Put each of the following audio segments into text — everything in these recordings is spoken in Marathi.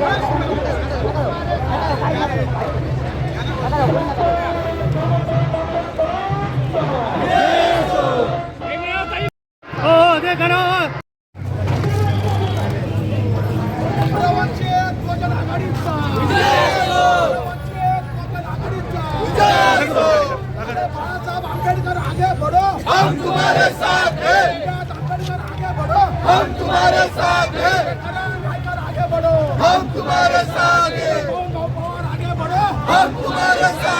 वंचित Vamos, Maracá!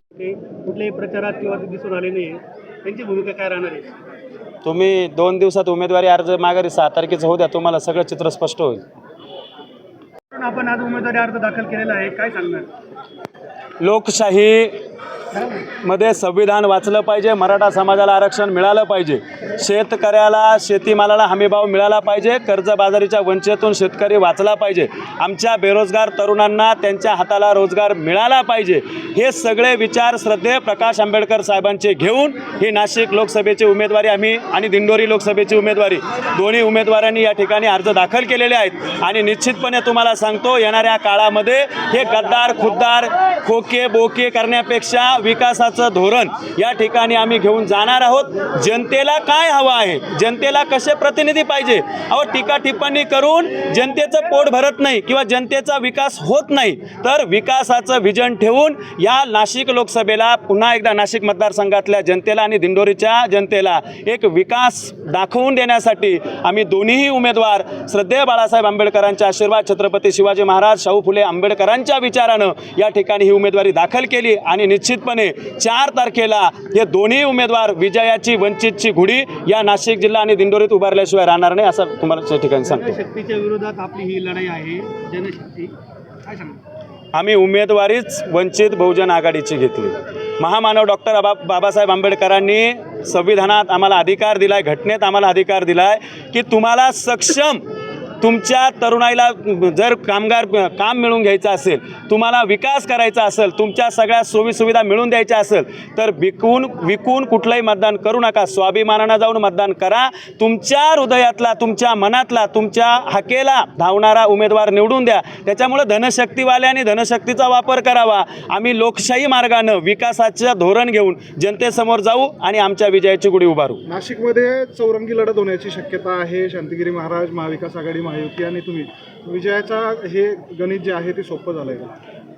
कुठल्याही प्रचारात किंवा ते दिसून आले नाही त्यांची भूमिका काय राहणार आहे? तुम्ही दोन दिवसात उमेदवारी अर्ज माघारी सहा तारखेचं होऊ द्या तुम्हाला सगळं चित्र स्पष्ट होईल. पण आपण आज उमेदवारी अर्ज दाखल केलेला आहे. काय सांगणार? लोकशाही मध्ये संविधान वाचलं पाहिजे मराठा समाजाला आरक्षण मिळालं पाहिजे. शेतकऱ्याला शेतीमालाला हमीभाव मिळाला पाहिजे कर्जबाजारीच्या वंचेतून शेतकरी वाचला पाहिजे. आमच्या बेरोजगार तरुणांना त्यांच्या हाताला रोजगार मिळाला पाहिजे. हे सगळे विचार श्रद्धे प्रकाश आंबेडकर साहेबांचे घेऊन ही नाशिक लोकसभेची उमेदवारी आम्ही आणि दिंडोरी लोकसभेची उमेदवारी. दोन्ही उमेदवारांनी या ठिकाणी अर्ज दाखल केलेले आहेत. आणि निश्चितपणे तुम्हाला सांगतो येणाऱ्या काळामध्ये हे गद्दार खुद्दार खोके बोके करण्यापेक्षा विकासाचं धोरण या ठिकाणी आम्ही घेऊन जाणार आहोत. जनतेला काय हवं आहे? जनतेला कसे प्रतिनिधी पाहिजे? अहो टीका टिप्पणी करून जनतेचं पोट भरत नाही किंवा जनतेचा विकास होत नाही तर विकासाचं विजन ठेवून या नाशिक लोकसभेला पुन्हा एकदा नाशिक मतदारसंघातल्या जनतेला आणि दिंडोरीच्या जनतेला एक विकास दाखवून देण्यासाठी आम्ही दोन्हीही उमेदवार श्रद्धेय बाळासाहेब आंबेडकरांच्या आशीर्वाद छत्रपती शिवाजी महाराज शाहू फुले आंबेडकरांच्या विचारानं या ठिकाणी ही उमेदवारी दाखल केली आणि निश्चित निश्चितपणे चार तारखेला हे दोन्ही उमेदवार विजयाची वंचितची घुडी या नाशिक जिल्हा आणि दिंडोरीत उभारल्याशिवाय राहणार नाही असं तुम्हाला ठिकाणी सांगतो. जनशक्तीच्या विरोधात आपली ही लढाई आहे. जनशक्ती काय आम्ही उमेदवारीच वंचित बहुजन आघाडीची घेतली. महामानव डॉक्टर आबा बाबासाहेब आंबेडकरांनी संविधानात आम्हाला अधिकार दिलाय घटनेत आम्हाला अधिकार दिलाय की तुम्हाला सक्षम तुमच्या तरुणाईला जर कामगार काम मिळवून घ्यायचं असेल तुम्हाला विकास करायचा असेल तुमच्या सगळ्या सोयीसुविधा मिळवून द्यायच्या असेल तर विकून विकून कुठलंही मतदान करू नका. स्वाभिमानानं जाऊन मतदान करा. तुमच्या हृदयातला तुमच्या मनातला तुमच्या हाकेला धावणारा उमेदवार निवडून द्या. त्याच्यामुळं धनशक्तीवाल्यांनी धनशक्तीचा वापर करावा. आम्ही लोकशाही मार्गानं विकासाचं धोरण घेऊन जनतेसमोर जाऊ आणि आमच्या विजयाची गुढी उभारू. नाशिकमध्ये चौरंगी लढत होण्याची शक्यता आहे. शांतिगिरी महाराज महाविकास आघाडी महायुती आणि तुम्ही. विजयाचा हे गणित जे आहे ते सोपं झालंय का?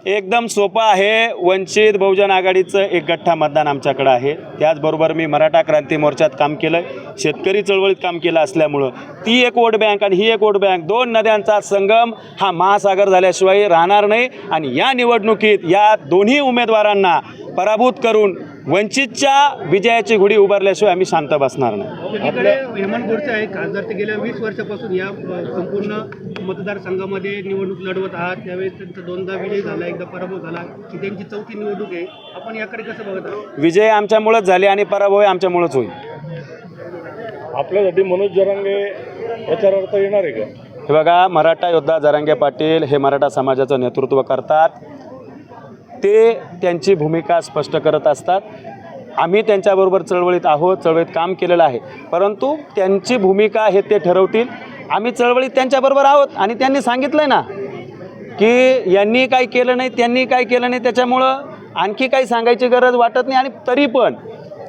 एकदम सोपं आहे. वंचित बहुजन आघाडीचं एक गठ्ठा मतदान आमच्याकडं आहे. त्याचबरोबर मी मराठा क्रांती मोर्चात काम केलं शेतकरी चळवळीत काम केलं असल्यामुळं. ती एक वोट बँक आणि ही एक वोट बँक. दोन नद्यांचा संगम हा महासागर झाल्याशिवाय राहणार नाही. आणि या निवडणुकीत या दोन्ही उमेदवारांना पराभूत करून वंचितच्या विजयाची घोडी उभारल्याशिवाय आम्ही शांत बसणार नाही. हेमंत गोडसे आहे खासदार ते गेल्या वीस वर्षापासून या संपूर्ण मतदारसंघामध्ये निवडणूक लढवत आहात. त्यावेळेस त्यांचा दोनदा विजय झाला एकदा पराभव झाला. ही त्यांची चौथी निवडणूक आहे. आपण याकडे कसं बघत आहात? विजय आमच्यामुळंच झाले आणि पराभव आमच्यामुळंच होईल. आपल्यासाठी मनोज जरांगे प्रचारार्थ येणार आहे का? हे बघा मराठा योद्धा जरांगे पाटील हे मराठा समाजाचं नेतृत्व करतात. ते त्यांची भूमिका स्पष्ट करत असतात. आम्ही त्यांच्याबरोबर चळवळीत आहोत चळवळीत काम केलेलं आहे. परंतु त्यांची भूमिका हे ते ठरवतील. आम्ही चळवळीत त्यांच्याबरोबर आहोत आणि त्यांनी सांगितलं ना की यांनी काय केलं नाही त्यांनी काय केलं नाही त्याच्यामुळं आणखी काही सांगायची गरज वाटत नाही आणि तरी पण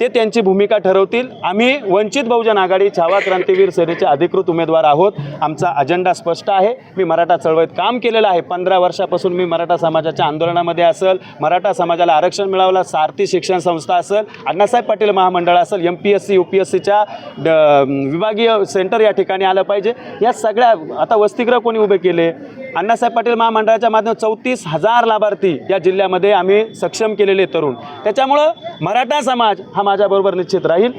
ते त्यांची भूमिका ठरवतील. आम्ही वंचित बहुजन आघाडी छावा क्रांतीवीर सेनेचे अधिकृत उमेदवार आहोत. आमचा अजेंडा स्पष्ट आहे. मी मराठा चळवळीत काम केलेलं आहे. पंधरा वर्षापासून मी मराठा समाजाच्या आंदोलनामध्ये असेल मराठा समाजाला आरक्षण मिळावलं सारथी शिक्षण संस्था असेल अण्णासाहेब पाटील महामंडळ असेल M P S C U P S सीच्या विभागीय सेंटर या ठिकाणी आलं पाहिजे. या सगळ्या आता वसतिगृह कोणी उभे केले? अण्णासाहेब पाटील महामंडळाच्या माध्यमातून चौतीस हजार लाभार्थी या जिल्ह्यामध्ये आम्ही सक्षम केलेले तरुण. त्याच्यामुळं मराठा समाज हा माझ्याबरोबर निश्चित राहील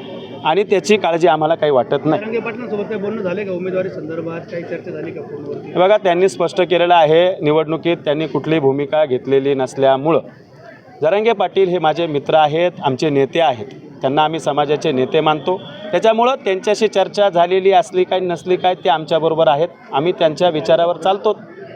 आणि त्याची काळजी आम्हाला काही वाटत नाही. बघा त्यांनी स्पष्ट केलेलं आहे निवडणुकीत त्यांनी कुठलीही भूमिका घेतलेली नसल्यामुळं. जरांगे पाटील हे माझे मित्र आहेत आमचे नेते आहेत. त्यांना आम्ही समाजाचे नेते मानतो. त्याच्यामुळं त्यांच्याशी चर्चा झालेली असली काय नसली काय ते आमच्याबरोबर आहेत. आम्ही त्यांच्या विचारावर चालतो.